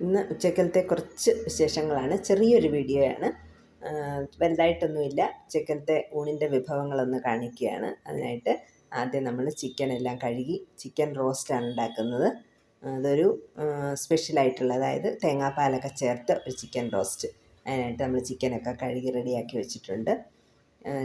ഇന്ന് ഉച്ചക്കലത്തെ കുറച്ച് വിശേഷങ്ങളാണ്. ചെറിയൊരു വീഡിയോയാണ്. വലുതായിട്ടൊന്നുമില്ല. ഉച്ചക്കലത്തെ ഊണിന്റെ വിഭവങ്ങളൊന്ന് കാണിക്കുകയാണ്. അതിനായിട്ട് ആദ്യം നമ്മൾ ചിക്കൻ എല്ലാം കഴുകി ചിക്കൻ റോസ്റ്റാണ് ഉണ്ടാക്കുന്നത്. അതൊരു സ്പെഷ്യലായിട്ടുള്ള അതായത് തേങ്ങാപ്പാലൊക്കെ ചേർത്ത് ഒരു ചിക്കൻ റോസ്റ്റ് അതിനായിട്ട് നമ്മൾ ചിക്കനൊക്കെ കഴുകി റെഡിയാക്കി വെച്ചിട്ടുണ്ട്.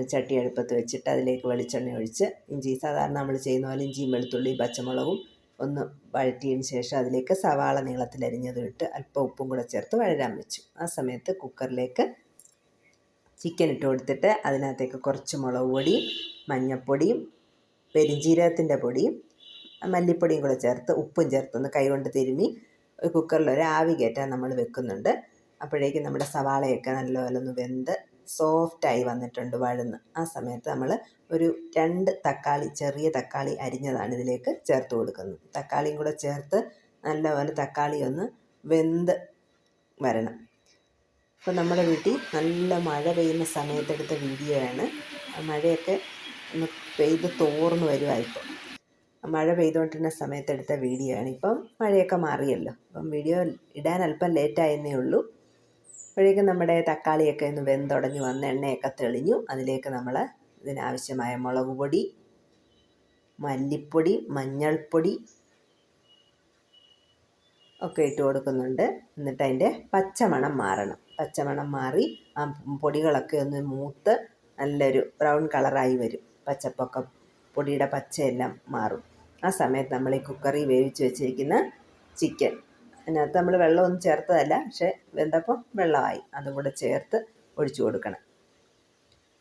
ചട്ടി അടുപ്പത്ത് വെച്ചിട്ട് അതിലേക്ക് വെളിച്ചെണ്ണ ഒഴിച്ച് ഇഞ്ചി സാധാരണ നമ്മൾ ചെയ്യുന്ന പോലെ ഇഞ്ചിയും വെളുത്തുള്ളിയും പച്ചമുളകും ഒന്ന് വഴറ്റിയതിന് ശേഷം അതിലേക്ക് സവാള നീളത്തിലരിഞ്ഞതും ഇട്ട് അല്പം ഉപ്പും കൂടെ ചേർത്ത് വഴരാൻ വെച്ചു. ആ സമയത്ത് കുക്കറിലേക്ക് ചിക്കൻ ഇട്ട് കൊടുത്തിട്ട് അതിനകത്തേക്ക് കുറച്ച് മുളക് പൊടിയും മഞ്ഞൾപ്പൊടിയും പെരിഞ്ജീരകത്തിന്റെ പൊടിയും മല്ലിപ്പൊടിയും കൂടെ ചേർത്ത് ഉപ്പും ചേർത്തൊന്ന് കൈകൊണ്ട് തിരുമ്മി കുക്കറിൽ ഒരു ആവി കയറ്റാൻ നമ്മൾ വെക്കുന്നുണ്ട്. അപ്പോഴേക്കും നമ്മുടെ സവാളയൊക്കെ നല്ലപോലെ ഒന്ന് വെന്ത് സോഫ്റ്റായി വന്നിട്ടുണ്ട് വഴന്ന്. ആ സമയത്ത് നമ്മൾ ഒരു രണ്ട് തക്കാളി ചെറിയ തക്കാളി അരിഞ്ഞതാണ് ഇതിലേക്ക് ചേർത്ത് കൊടുക്കുന്നത്. തക്കാളിയും കൂടെ ചേർത്ത് നല്ലപോലെ തക്കാളി ഒന്ന് വെന്ത് വരണം. അപ്പോൾ നമ്മുടെ വീട്ടിൽ നല്ല മഴ പെയ്യുന്ന സമയത്തെടുത്ത വീഡിയോയാണ് മഴയൊക്കെ ഒന്ന് പെയ്ത് തോർന്നു വരുമായിപ്പോൾ മഴ പെയ്തുകൊണ്ടിരുന്ന സമയത്തെടുത്ത വീഡിയോ ആണ്. ഇപ്പം മഴയൊക്കെ മാറിയല്ലോ. അപ്പം വീഡിയോ ഇടാൻ അല്പം ലേറ്റായെന്നേ ഉള്ളൂ. അപ്പോഴേക്കും നമ്മുടെ തക്കാളിയൊക്കെ ഒന്ന് വെന്തുടഞ്ഞ് വന്ന് എണ്ണയൊക്കെ തെളിഞ്ഞു. അതിലേക്ക് നമ്മൾ ഇതിനാവശ്യമായ മുളക് പൊടി മല്ലിപ്പൊടി മഞ്ഞൾപ്പൊടി ഒക്കെ ഇട്ട് കൊടുക്കുന്നുണ്ട്. എന്നിട്ട് അതിന്റെ പച്ചമണം മാറണം. പച്ചമണം മാറി ആ പൊടികളൊക്കെ ഒന്ന് മൂത്ത് നല്ലൊരു ബ്രൗൺ കളറായി വരും. പച്ചപ്പൊക്കെ പൊടിയുടെ പച്ചയെല്ലാം മാറും. ആ സമയത്ത് നമ്മൾ ഈ കുക്കറിൽ വേവിച്ച് വെച്ചിരിക്കുന്ന ചിക്കൻ അതിനകത്ത് നമ്മൾ വെള്ളമൊന്നും ചേർത്തതല്ല പക്ഷേ വെന്തപ്പം വെള്ളമായി. അതും കൂടെ ചേർത്ത് ഒഴിച്ചു കൊടുക്കണം.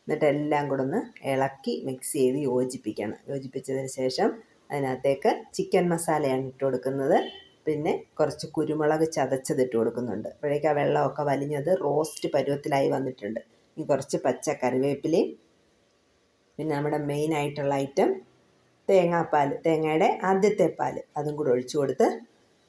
എന്നിട്ട് എല്ലാം കൂടെ ഒന്ന് ഇളക്കി മിക്സ് ചെയ്ത് യോജിപ്പിക്കണം. യോജിപ്പിച്ചതിന് ശേഷം അതിനകത്തേക്ക് ചിക്കൻ മസാലയാണ് ഇട്ട് കൊടുക്കുന്നത്. പിന്നെ കുറച്ച് കുരുമുളക് ചതച്ചത് ഇട്ട് കൊടുക്കുന്നുണ്ട്. അപ്പോഴേക്ക് ആ വെള്ളമൊക്കെ വലിഞ്ഞത് റോസ്റ്റ് പരുവത്തിലായി വന്നിട്ടുണ്ട്. ഇനി കുറച്ച് പച്ച കറിവേപ്പിലയും പിന്നെ നമ്മുടെ മെയിൻ ആയിട്ടുള്ള ഐറ്റം തേങ്ങാപ്പാൽ തേങ്ങയുടെ ആദ്യത്തെ പാൽ അതും കൂടെ ഒഴിച്ചു കൊടുത്ത്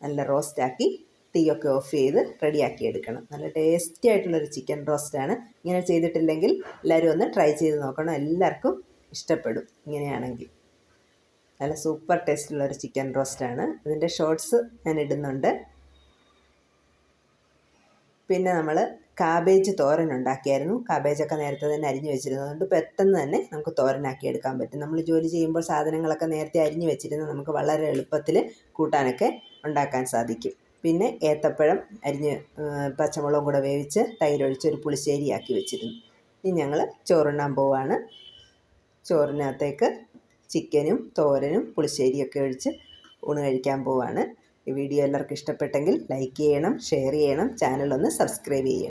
നല്ല റോസ്റ്റാക്കി തീയൊക്കെ ഓഫ് ചെയ്ത് റെഡിയാക്കി എടുക്കണം. നല്ല ടേസ്റ്റി ആയിട്ടുള്ളൊരു ചിക്കൻ റോസ്റ്റാണ് ഇങ്ങനെ ചെയ്തിട്ടില്ലെങ്കിൽ എല്ലാവരും ഒന്ന് ട്രൈ ചെയ്ത് നോക്കണം. എല്ലാവർക്കും ഇഷ്ടപ്പെടും ഇങ്ങനെയാണെങ്കിൽ. നല്ല സൂപ്പർ ടേസ്റ്റുള്ളൊരു ചിക്കൻ റോസ്റ്റാണ് ഇതിന്റെ ഷോർട്സ് ഞാൻ ഇടുന്നുണ്ട്. പിന്നെ നമ്മൾ കാബേജ് തോരൻ ഉണ്ടാക്കിയായിരുന്നു കാബേജൊക്കെ നേരത്തെ തന്നെ അരിഞ്ഞ് വെച്ചിരുന്നതുകൊണ്ട് പെട്ടെന്ന് തന്നെ നമുക്ക് തോരനാക്കി എടുക്കാൻ പറ്റും. നമ്മൾ ജോലി ചെയ്യുമ്പോൾ സാധനങ്ങളൊക്കെ നേരത്തെ അരിഞ്ഞ് വെച്ചിരുന്ന നമുക്ക് വളരെ എളുപ്പത്തിൽ കൂട്ടാനൊക്കെ ഉണ്ടാക്കാൻ സാധിക്കും. പിന്നെ ഏത്തപ്പഴം അരിഞ്ഞ് പച്ചമുളകും കൂടെ വേവിച്ച് തൈരൊഴിച്ച് ഒരു പുളിശ്ശേരിയാക്കി വെച്ചിരുന്നു. ഇനി ഞങ്ങൾ ചോറുണ്ണാൻ പോവാണ്. ചോറിനകത്തേക്ക് ചിക്കനും തോരനും പുളിശ്ശേരിയൊക്കെ ഒഴിച്ച് ഊണ് കഴിക്കാൻ പോവാണ്. ഈ വീഡിയോ എല്ലാവർക്കും ഇഷ്ടപ്പെട്ടെങ്കിൽ ലൈക്ക് ചെയ്യണം ഷെയർ ചെയ്യണം ചാനൽ ഒന്ന് സബ്സ്ക്രൈബ് ചെയ്യണം.